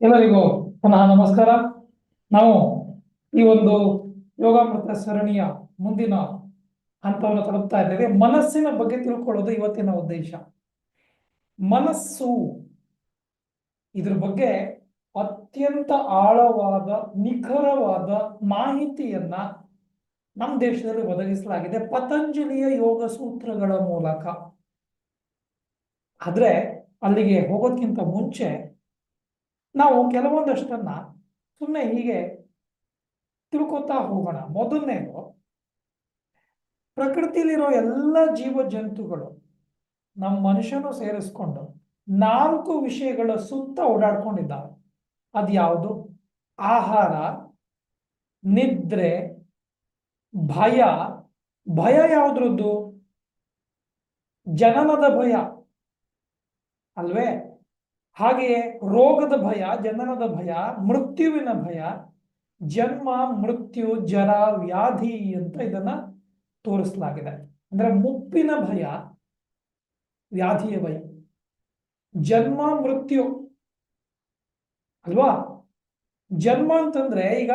ಎಲ್ಲರಿಗೂ ಪುನಃ ನಮಸ್ಕಾರ. ನಾವು ಈ ಒಂದು ಯೋಗಾಮೃತ ಸರಣಿಯ ಮುಂದಿನ ಹಂತವನ್ನು ತಲುಪ್ತಾ ಇದ್ದೇವೆ. ಮನಸ್ಸಿನ ಬಗ್ಗೆ ತಿಳ್ಕೊಳ್ಳೋದು ಇವತ್ತಿನ ಉದ್ದೇಶ. ಮನಸ್ಸು ಇದ್ರ ಬಗ್ಗೆ ಅತ್ಯಂತ ಆಳವಾದ, ನಿಖರವಾದ ಮಾಹಿತಿಯನ್ನ ನಮ್ಮ ದೇಶದಲ್ಲಿ ಒದಗಿಸಲಾಗಿದೆ. ಪತಂಜಲಿಯ ಯೋಗ ಸೂತ್ರಗಳ ಮೂಲಕ. ಆದ್ರೆ ಅಲ್ಲಿಗೆ ಹೋಗೋದ್ಕಿಂತ ಮುಂಚೆ ನಾವು ಕೆಲವೊಂದಷ್ಟನ್ನ ಸುಮ್ಮನೆ ಹೀಗೆ ತಿಳ್ಕೊತಾ ಹೋಗೋಣ. ಮೊದಲನೇದು ಪ್ರಕೃತಿಲಿರೋ ಎಲ್ಲ ಜೀವ ಜಂತುಗಳು ನಮ್ಮ ಮನುಷ್ಯನು ಸೇರಿಸ್ಕೊಂಡು ನಾಲ್ಕು ವಿಷಯಗಳ ಸುತ್ತ ಓಡಾಡ್ಕೊಂಡಿದ್ದಾವೆ. ಅದು ಯಾವುದು? ಆಹಾರ, ನಿದ್ರೆ, ಭಯ. ಭಯ ಯಾವುದ್ರದ್ದು? ಜನನದ ಭಯ. ಅಲ್ವೇ? ಹಾಗೆಯೇ ರೋಗದ ಭಯ, ಜನನದ ಭಯ, ಮೃತ್ಯುವಿನ ಭಯ, ಜನ್ಮ, ಮೃತ್ಯು, ಜರ, ವ್ಯಾಧಿ ಅಂತ ಇದನ್ನ ತೋರಿಸಲಾಗಿದೆ. ಅಂದ್ರೆ ಮುಪ್ಪಿನ ಭಯ, ವ್ಯಾಧಿಯ ಭಯ, ಜನ್ಮ, ಮೃತ್ಯು ಅಲ್ವಾ? ಜನ್ಮ ಅಂತಂದ್ರೆ ಈಗ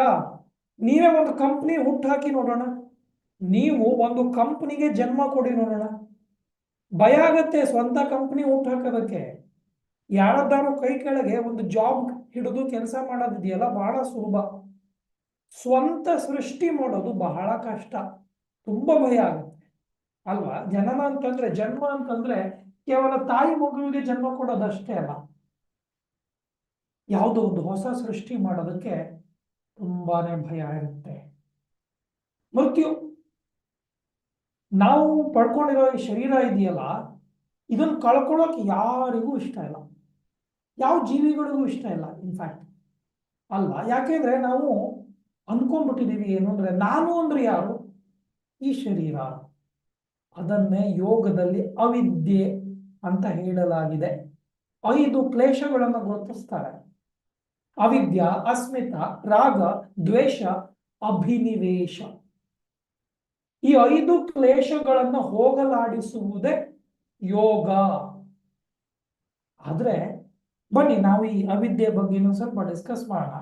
ನೀವೇ ಒಂದು ಕಂಪ್ನಿ ಹುಟ್ಟಾಕಿ ನೋಡೋಣ. ನೀವು ಒಂದು ಕಂಪ್ನಿಗೆ ಜನ್ಮ ಕೊಡಿ ನೋಡೋಣ. ಭಯ ಆಗತ್ತೆ ಸ್ವಂತ ಕಂಪ್ನಿ ಹುಟ್ಟಾಕೋದಕ್ಕೆ ಯಾರದ್ದಾರು ಕೈ ಕೆಳಗೆ ಒಂದು ಜಾಬ್ ಹಿಡಿದು ಕೆಲಸ ಮಾಡೋದಿದೆಯಲ್ಲ, ಬಹಳ ಸುಲಭ. ಸ್ವಂತ ಸೃಷ್ಟಿ ಮಾಡೋದು ಬಹಳ ಕಷ್ಟ. ತುಂಬಾ ಭಯ ಆಗುತ್ತೆ. ಅಲ್ವಾ? ಜನನ ಅಂತಂದ್ರೆ, ಜನ್ಮ ಅಂತಂದ್ರೆ ಕೇವಲ ತಾಯಿ ಮಗುವಿಗೆ ಜನ್ಮ ಕೊಡೋದಷ್ಟೇ ಅಲ್ಲ. ಯಾವುದೋ ಒಂದು ಹೊಸ ಸೃಷ್ಟಿ ಮಾಡೋದಕ್ಕೆ ತುಂಬಾನೇ ಭಯ ಇರುತ್ತೆ. ಮೃತ್ಯು. ನಾವು ಪಡ್ಕೊಂಡಿರೋ ಈ ಶರೀರ ಇದೆಯಲ್ಲ, ಇದನ್ನು ಕಳ್ಕೊಳ್ಳೋಕೆ ಯಾರಿಗೂ ಇಷ್ಟ ಇಲ್ಲ. ಯಾವ ಜೀವಿಗಳಿಗೂ ಇಷ್ಟ ಇಲ್ಲ ಇನ್ಫ್ಯಾಕ್ಟ್ ಅಲ್ಲ ಯಾಕೆಂದ್ರೆ ನಾವು ಅನ್ಕೊಂಡ್ಬಿಟ್ಟಿದ್ದೀವಿ ಏನು ಅಂದ್ರೆ, ನಾನು ಅಂದ್ರೆ ಯಾರು? ಈ ಶರೀರ. ಅದನ್ನೇ ಯೋಗದಲ್ಲಿ ಅವಿದ್ಯೆ ಅಂತ ಹೇಳಲಾಗಿದೆ. ಐದು ಕ್ಲೇಶಗಳನ್ನು ಗುರುತಿಸ್ತಾರೆ. ಅವಿದ್ಯ, ಅಸ್ಮಿತ, ರಾಗ, ದ್ವೇಷ, ಅಭಿನಿವೇಶ. ಈ ಐದು ಕ್ಲೇಶಗಳನ್ನು ಹೋಗಲಾಡಿಸುವುದೇ ಯೋಗ. ಆದ್ರೆ ಬನ್ನಿ, ನಾವು ಈ ಅವಿದ್ಯೆ ಬಗ್ಗೆ ಇನ್ನೊಂದು ಸ್ವಲ್ಪ ಡಿಸ್ಕಸ್ ಮಾಡೋಣ.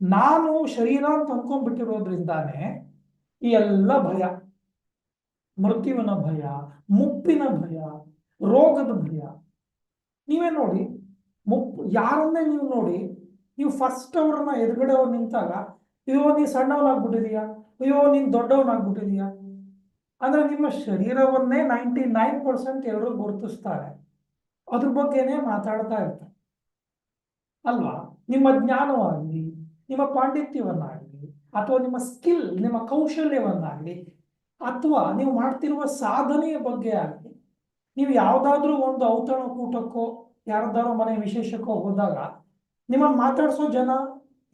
ನಾನು ಶರೀರ ಅಂತ ಅನ್ಕೊಂಡ್ಬಿಟ್ಟಿರೋದ್ರಿಂದಾನೆ ಈ ಎಲ್ಲ ಭಯ. ಮೃತ್ಯುವಿನ ಭಯ, ಮುಪ್ಪಿನ ಭಯ, ರೋಗದ ಭಯ. ನೀವೇ ನೋಡಿ, ಮುಪ್, ಯಾರನ್ನೇ ನೀವು ನೋಡಿ, ನೀವು ಫಸ್ಟ್ ಅವ್ರನ್ನ ಎದುರುಗಡೆ ಅವ್ರು ನಿಂತಾಗ, ಅಯ್ಯೋ, ನೀ ಸಣ್ಣವನಾಗ್ಬಿಟ್ಟಿದೀಯಾ ಅಯ್ಯೋ, ನೀನ್ ದೊಡ್ಡವನಾಗ್ಬಿಟ್ಟಿದೀಯಾ. ಅಂದ್ರೆ ನಿಮ್ಮ ಶರೀರವನ್ನೇ ನೈಂಟಿ ನೈನ್ ಪರ್ಸೆಂಟ್ ಎಲ್ಲರೂ ಗುರುತಿಸ್ತಾರೆ. ಅದ್ರ ಬಗ್ಗೆನೇ ಮಾತಾಡ್ತಾ ಇರ್ತಾರೆ. ಅಲ್ವಾ? ನಿಮ್ಮ ಜ್ಞಾನವಾಗಲಿ ನಿಮ್ಮ ಪಾಂಡಿತ್ಯವನ್ನಾಗಲಿ, ಅಥವಾ ನಿಮ್ಮ ಸ್ಕಿಲ್ ನಿಮ್ಮ ಕೌಶಲ್ಯವನ್ನಾಗಲಿ, ಅಥವಾ ನೀವು ಮಾಡ್ತಿರುವ ಸಾಧನೆಯ ಬಗ್ಗೆ ಆಗಲಿ, ನೀವು ಯಾವುದಾದ್ರೂ ಒಂದು ಔತಣಕೂಟಕ್ಕೋ, ಯಾರದ್ದಾರೋ ಮನೆ ವಿಶೇಷಕ್ಕೋ ಹೋದಾಗ ನಿಮ್ಮನ್ನು ಮಾತಾಡಿಸೋ ಜನ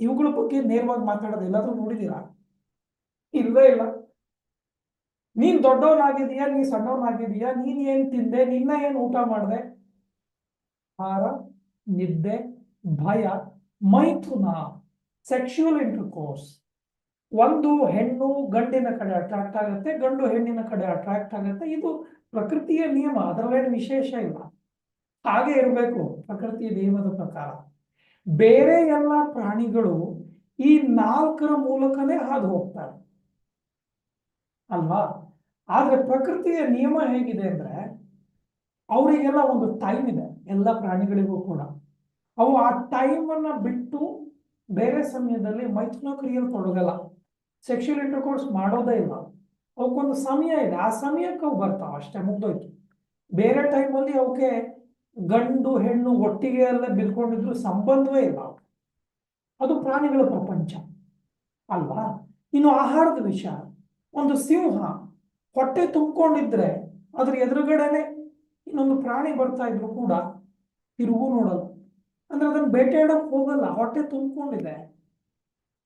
ಇವುಗಳ ಬಗ್ಗೆ ನೇರವಾಗಿ ಮಾತಾಡೋದು ಎಲ್ಲಾದ್ರೂ ನೋಡಿದೀರಾ? ಇಲ್ಲವೇ ಇಲ್ಲ. ನೀನ್ ದೊಡ್ಡವನಾಗಿದೀಯಾ ನೀ ಸಣ್ಣವನಾಗಿದೀಯಾ ನೀನ್ ಏನ್ ತಿಂದೆ, ನಿನ್ನ ಏನ್ ಊಟ ಮಾಡಿದೆ? ಆಹಾರ ನಿದ್ದೆ ಭಯ, ಮೈಥುನ ಸೆಕ್ಷುವಲ್ ಇಂಟರ್ಕೋರ್ಸ್ ಒಂದು ಹೆಣ್ಣು ಗಂಡಿನ ಕಡೆ ಅಟ್ರಾಕ್ಟ್ ಆಗುತ್ತೆ, ಗಂಡು ಹೆಣ್ಣಿನ ಕಡೆ ಅಟ್ರಾಕ್ಟ್ ಆಗುತ್ತೆ. ಇದು ಪ್ರಕೃತಿಯ ನಿಯಮ, ಅದರಲ್ಲೇನು ವಿಶೇಷ ಇಲ್ಲ. ಹಾಗೆ ಇರಬೇಕು ಪ್ರಕೃತಿಯ ನಿಯಮದ ಪ್ರಕಾರ. ಬೇರೆ ಎಲ್ಲ ಪ್ರಾಣಿಗಳು ಈ ನಾಲ್ಕರ ಮೂಲಕನೇ ಹಾದು ಹೋಗ್ತಾರೆ. ಅಲ್ವಾ? ಆದ್ರೆ ಪ್ರಕೃತಿಯ ನಿಯಮ ಹೇಗಿದೆ ಅಂದ್ರೆ, ಅವರಿಗೆಲ್ಲ ಒಂದು ಟೈಮ್ ಇದೆ, ಎಲ್ಲ ಪ್ರಾಣಿಗಳಿಗೂ ಕೂಡ. ಅವು ಆ ಟೈಮನ್ನು ಬಿಟ್ಟು ಬೇರೆ ಸಮಯದಲ್ಲಿ ಮೈಥುನ ಕ್ರಿಯೆಯಲ್ಲಿ ತೊಡಗಲ್ಲ ಸೆಕ್ಷುವಲ್ ಇಂಟರ್ಕೋರ್ಸ್ ಮಾಡೋದೇ ಇಲ್ಲ. ಅವಕ್ಕೊಂದು ಸಮಯ ಇದೆ. ಆ ಸಮಯಕ್ಕೆ ಅವು ಬರ್ತಾವೆ. ಅಷ್ಟೇ ಮುಗ್ದೋಯ್ತು. ಬೇರೆ ಟೈಮಲ್ಲಿ ಅವಕ್ಕೆ ಗಂಡು, ಹೆಣ್ಣು ಒಟ್ಟಿಗೆ ಎಲ್ಲ ಬಿಲ್ಕೊಂಡಿದ್ರು ಸಂಬಂಧವೇ ಇಲ್ಲ. ಅದು ಪ್ರಾಣಿಗಳ ಪ್ರಪಂಚ. ಅಲ್ವಾ? ಇನ್ನು ಆಹಾರದ ವಿಷಯ. ಒಂದು ಸಿಂಹ ಹೊಟ್ಟೆ ತುಂಬಿಕೊಂಡಿದ್ರೆ ಅದ್ರ ಎದುರುಗಡೆನೆ ಇನ್ನೊಂದು ಪ್ರಾಣಿ ಬರ್ತಾ ಇದ್ರು ಕೂಡ. ತಿರುಗು ನೋಡಲ್ಲ ಅಂದ್ರೆ ಅದನ್ನ ಬೇಟೆಯಾಡಕ್ ಹೋಗಲ್ಲ, ಹೊಟ್ಟೆ ತುಂಬಿಕೊಂಡಿದೆ.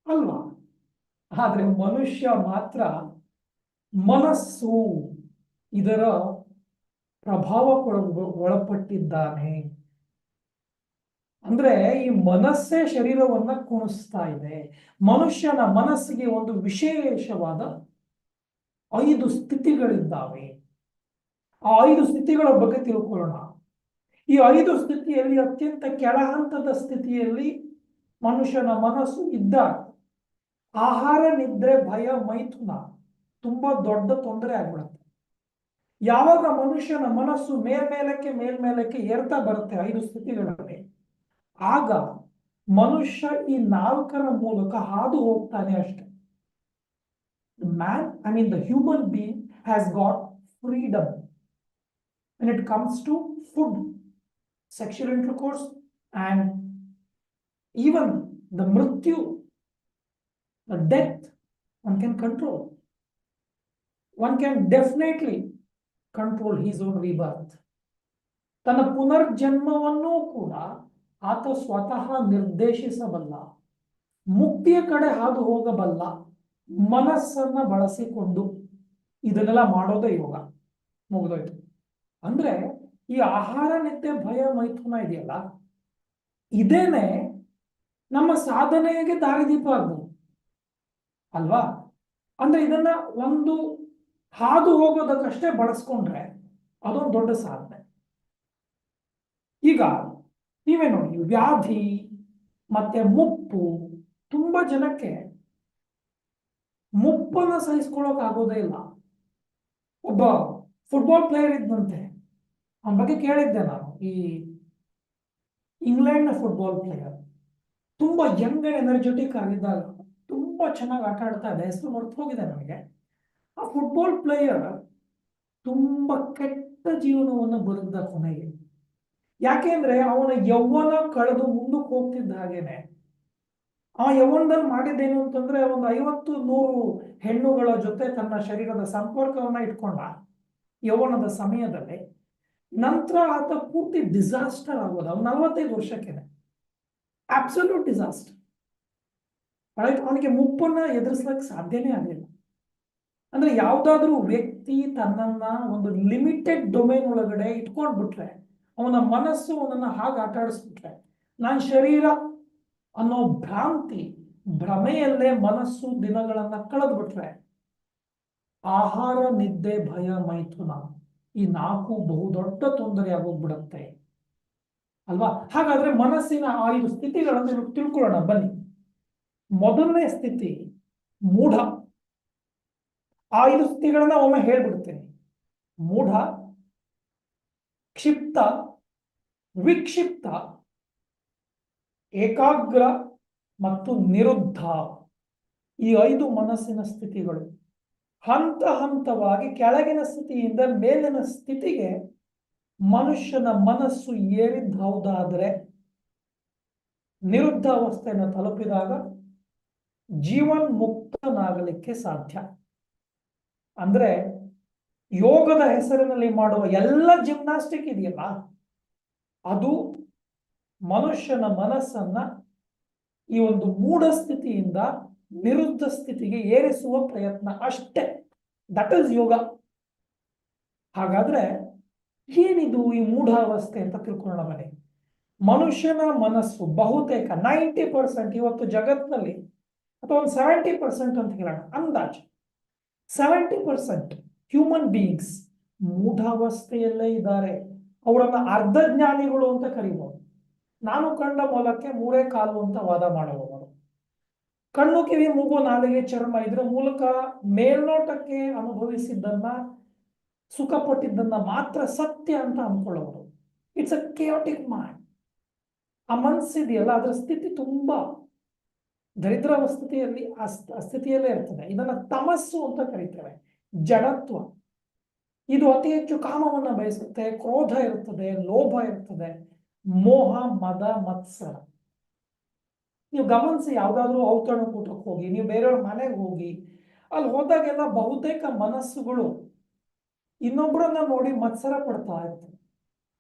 ಅಲ್ವಾ? ಆದ್ರೆ ಮನುಷ್ಯ ಮಾತ್ರ ಮನಸ್ಸು ಇದರ ಪ್ರಭಾವ ಒಳಪಟ್ಟಿದ್ದಾನೆ. ಅಂದ್ರೆ ಈ ಮನಸ್ಸೇ ಶರೀರವನ್ನ ಕುಣಿಸ್ತಾ ಇದೆ. ಮನುಷ್ಯನ ಮನಸ್ಸಿಗೆ ಒಂದು ವಿಶೇಷವಾದ ಐದು ಸ್ಥಿತಿಗಳಿದ್ದಾವೆ. ಆ ಐದು ಸ್ಥಿತಿಗಳ ಬಗ್ಗೆ ತಿಳ್ಕೊಳ್ಳೋಣ. ಈ ಐದು ಸ್ಥಿತಿಯಲ್ಲಿ ಅತ್ಯಂತ ಕೆಳ ಹಂತದ ಸ್ಥಿತಿಯಲ್ಲಿ ಮನುಷ್ಯನ ಮನಸ್ಸು ಇದ್ದಾಗ ಆಹಾರ, ನಿದ್ರೆ, ಭಯ, ಮೈಥುನ ತುಂಬಾ ದೊಡ್ಡ ತೊಂದರೆ ಆಗ್ಬಿಡುತ್ತೆ. ಯಾವಾಗ ಮನುಷ್ಯನ ಮನಸ್ಸು ಮೇಲ್ಮೇಲಕ್ಕೆ ಮೇಲ್ಮೇಲಕ್ಕೆ ಏರ್ತಾ ಬರುತ್ತೆ ಐದು ಸ್ಥಿತಿಗಳಲ್ಲಿ, ಆಗ ಮನುಷ್ಯ ಈ ನಾಲ್ಕರ ಮೂಲಕ ಹಾದು ಹೋಗ್ತಾನೆ ಅಷ್ಟೆ. Man I mean the human being has got freedom it comes to food sexual intercourse, and even the mrityu, the death, one can control. One can definitely control his own rebirth. tana punar ತನ್ನ ಪುನರ್ಜನ್ಮವನ್ನೂ ಕೂಡ ಆತ ಸ್ವತಃ ನಿರ್ದೇಶಿಸಬಲ್ಲ ಮುಕ್ತಿಯ ಕಡೆ ಹಾದು ಹೋಗಬಲ್ಲ ಮನಸ್ಸನ್ನ ಬಳಸಿಕೊಂಡು ಇದನ್ನೆಲ್ಲ ಮಾಡೋದೇ ಯೋಗ ಮುಗಿದೋಯ್ತು ಅಂದ್ರೆ ಈ ಆಹಾರ ನಿತ್ಯ ಭಯ, ಮೈಥುನ ಇದೆಯಲ್ಲ? ಇದೇನೆ ನಮ್ಮ ಸಾಧನೆಗೆ ದಾರಿದೀಪ ಆಗ್ಬೋದು. ಅಲ್ವಾ? ಅಂದ್ರೆ ಇದನ್ನ ಒಂದು ಹಾದು ಹೋಗೋದಕ್ಕಷ್ಟೇ ಬಳಸ್ಕೊಂಡ್ರೆ ಅದೊಂದು ದೊಡ್ಡ ಸಾಧನೆ. ಈಗ ನೀವೇ ನೋಡಿ ವ್ಯಾಧಿ ಮತ್ತೆ ಮುಪ್ಪು ತುಂಬಾ ಜನಕ್ಕೆ ಮುಪ್ಪನ್ನ ಸಹಿಸ್ಕೊಳಕ್ ಆಗೋದೇ ಇಲ್ಲ. ಒಬ್ಬ ಫುಟ್ಬಾಲ್ ಪ್ಲೇಯರ್ ಇದ್ದಂತೆ ಅವನ ಬಗ್ಗೆ ಕೇಳಿದ್ದೆ ನಾನು. ಈ ಇಂಗ್ಲೆಂಡ್ ಫುಟ್ಬಾಲ್ ಪ್ಲೇಯರ್ ತುಂಬಾ ಯಂಗ್ ಎನರ್ಜೆಟಿಕ್ ಆಗಿದ್ದಾಗ ತುಂಬಾ ಚೆನ್ನಾಗಿ ಆಟ ಆಡ್ತಾ ಇದೆ. ಹೆಸರು ಮರ್ತು ಹೋಗಿದೆ ನನಗೆ. ಆ ಫುಟ್ಬಾಲ್ ಪ್ಲೇಯರ್ ತುಂಬಾ ಕೆಟ್ಟ ಜೀವನವನ್ನು ಬದುಕಿದ ಕೊನೆಗೆ. ಯಾಕೆಂದ್ರೆ ಅವನ ಯೌವನ ಕಳೆದು ಮುಂದಕ್ಕೆ ಹೋಗ್ತಿದ್ದ ಹಾಗೇನೆ. ಆ ಯೌವನದಲ್ಲಿ ಮಾಡಿದ್ದೇನು ಅಂತಂದ್ರೆ ಒಂದು ಐವತ್ತು ನೂರು ಹೆಣ್ಣುಗಳ ಜೊತೆ ತನ್ನ ಶರೀರದ ಸಂಪರ್ಕವನ್ನ ಇಟ್ಕೊಂಡ ಯೌವನದ ಸಮಯದಲ್ಲಿ. ನಂತರ ಆತ ಪೂರ್ತಿ ಡಿಸಾಸ್ಟರ್ ಆಗೋದು. ಅವ್ನು ನಲವತ್ತೈದು ವರ್ಷಕ್ಕೇನೆ. ಅಬ್ಸಲ್ಯೂಟ್ ಡಿಸಾಸ್ಟರ್ ಅವನಿಗೆ ಮುಪ್ಪನ್ನ ಎದುರಿಸ್ಲಕ್ಕೆ ಸಾಧ್ಯನೇ ಆಗಲಿಲ್ಲ. ಅಂದ್ರೆ ಯಾವ್ದಾದ್ರೂ ವ್ಯಕ್ತಿ ತನ್ನನ್ನ ಒಂದು ಲಿಮಿಟೆಡ್ ಡೊಮೇನ್ ಒಳಗಡೆ ಇಟ್ಕೊಂಡ್ಬಿಟ್ರೆ, ಅವನ ಮನಸ್ಸು ಅವನನ್ನ ಹಾಗೆ ಆಟ ಆಡಿಸ್ಬಿಟ್ರೆ ನಾನು ಶರೀರ ಅನ್ನೋ ಭ್ರಾಂತಿ ಭ್ರಮೆಯಲ್ಲೇ ಮನಸ್ಸು ದಿನಗಳನ್ನ ಕಳೆದ್ಬಿಟ್ರೆ, ಆಹಾರ, ನಿದ್ದೆ, ಭಯ, ಮೈಥುನ ಈ ನಾಲ್ಕು ಬಹುದೊಡ್ಡ ತೊಂದರೆ ಆಗೋಗ್ಬಿಡತ್ತೆ. ಅಲ್ವಾ? ಹಾಗಾದ್ರೆ ಮನಸ್ಸಿನ ಐದು ಸ್ಥಿತಿಗಳನ್ನು ತಿಳ್ಕೊಳ್ಳೋಣ, ಬನ್ನಿ. ಮೊದಲನೇ ಸ್ಥಿತಿ, ಮೂಢ. ಐದು ಸ್ಥಿತಿಗಳನ್ನ ಒಮ್ಮೆ ಹೇಳ್ಬಿಡ್ತೇನೆ. ಮೂಢ, ಕ್ಷಿಪ್ತ, ವಿಕ್ಷಿಪ್ತ, ಏಕಾಗ್ರ ಮತ್ತು ನಿರುದ್ಧ. ಈ ಐದು ಮನಸ್ಸಿನ ಸ್ಥಿತಿಗಳು. ಹಂತ ಹಂತವಾಗಿ ಕೆಳಗಿನ ಸ್ಥಿತಿಯಿಂದ ಮೇಲಿನ ಸ್ಥಿತಿಗೆ ಮನುಷ್ಯನ ಮನಸ್ಸು ಏರಿದ್ದ ಹೌದಾದರೆ ನಿರುದ್ಧ ಅವಸ್ಥೆಯನ್ನು ತಲುಪಿದಾಗ ಜೀವನ್ ಮುಕ್ತನಾಗಲಿಕ್ಕೆ ಸಾಧ್ಯ. ಅಂದ್ರೆ ಯೋಗದ ಹೆಸರಿನಲ್ಲಿ ಮಾಡುವ ಎಲ್ಲ ಜಿಮ್ನಾಸ್ಟಿಕ್ ಇದೆಯಲ್ಲ, ಅದು ಮನುಷ್ಯನ ಮನಸ್ಸನ್ನ ಈ ಒಂದು ಮೂಢ ಸ್ಥಿತಿಯಿಂದ ನಿರುದ್ಧ ಸ್ಥಿತಿಗೆ ಏರಿಸುವ ಪ್ರಯತ್ನ ಅಷ್ಟೇ. ದಟ್ ಇಸ್ ಯೋಗ ಹಾಗಾದ್ರೆ ಏನಿದು ಈ ಮೂಢಾವಸ್ಥೆ ಅಂತ ತಿಳ್ಕೊಳ್ಳೋಣ ಬನ್ನಿ ಮನುಷ್ಯನ ಮನಸ್ಸು ಬಹುತೇಕ ನೈಂಟಿ ಪರ್ಸೆಂಟ್ ಇವತ್ತು ಜಗತ್ನಲ್ಲಿ ಅಥವಾ ಒಂದು ಸೆವೆಂಟಿ ಪರ್ಸೆಂಟ್ ಅಂತ ಹೇಳೋಣ, ಅಂದಾಜು. ಸೆವೆಂಟಿ ಪರ್ಸೆಂಟ್ ಹ್ಯೂಮನ್ ಬೀಯಿಂಗ್ಸ್ ಮೂಢಾವಸ್ಥೆಯಲ್ಲೇ ಇದ್ದಾರೆ. ಅವರನ್ನ ಅರ್ಧ ಜ್ಞಾನಿಗಳು ಅಂತ ಕರಿಬಹುದು ನಾನು ಕಂಡ ಮೂಲಕ್ಕೆ ಮೂರೇ ಕಾಲು ಅಂತ ವಾದ ಮಾಡುವವರು ಕಣ್ಣು ಕಿವಿ ಮೂಗು ನಾಲಿಗೆ ಚರ್ಮ ಇದ್ರ ಮೂಲಕ ಮೇಲ್ನೋಟಕ್ಕೆ ಅನುಭವಿಸಿದ್ದನ್ನ, ಸುಖಪಟ್ಟಿದ್ದನ್ನ ಮಾತ್ರ ಸತ್ಯ ಅಂತ ಅನ್ಕೊಳ್ಳೋರು ಇಟ್ಸ್ ಅ ಕೇಯೋಟಿಕ್ ಮೈಂಡ್ ಆ ಮನಸ್ಸಿದೆಯಲ್ಲ ಅದರ ಸ್ಥಿತಿ ತುಂಬಾ ದರಿದ್ರ ಸ್ಥಿತಿಯಲ್ಲಿ ಸ್ಥಿತಿಯಲ್ಲೇ ಇರ್ತದೆ. ಇದನ್ನ ತಮಸ್ಸು ಅಂತ ಕರೀತೇವೆ. ಜಡತ್ವ. ಇದು ಅತಿ ಹೆಚ್ಚು ಕಾಮವನ್ನ ಬಯಸುತ್ತೆ. ಕ್ರೋಧ ಇರ್ತದೆ, ಲೋಭ ಇರ್ತದೆ. ಮೋಹ, ಮದ, ಮತ್ಸರ. ನೀವು ಗಮನಿಸಿ ಯಾವ್ದಾದ್ರು ಔತಣಕೂಟಕ್ಕೆ ಹೋಗಿ, ನೀವು ಬೇರೆಯವ್ರ ಮನೆಗೆ ಹೋಗಿ, ಅಲ್ಲಿ ಹೋದಾಗೆಲ್ಲ ಬಹುತೇಕ ಮನಸ್ಸುಗಳು ಇನ್ನೊಬ್ಬರನ್ನ ನೋಡಿ ಮತ್ಸರ ಪಡ್ತಾ ಇರ್ತದೆ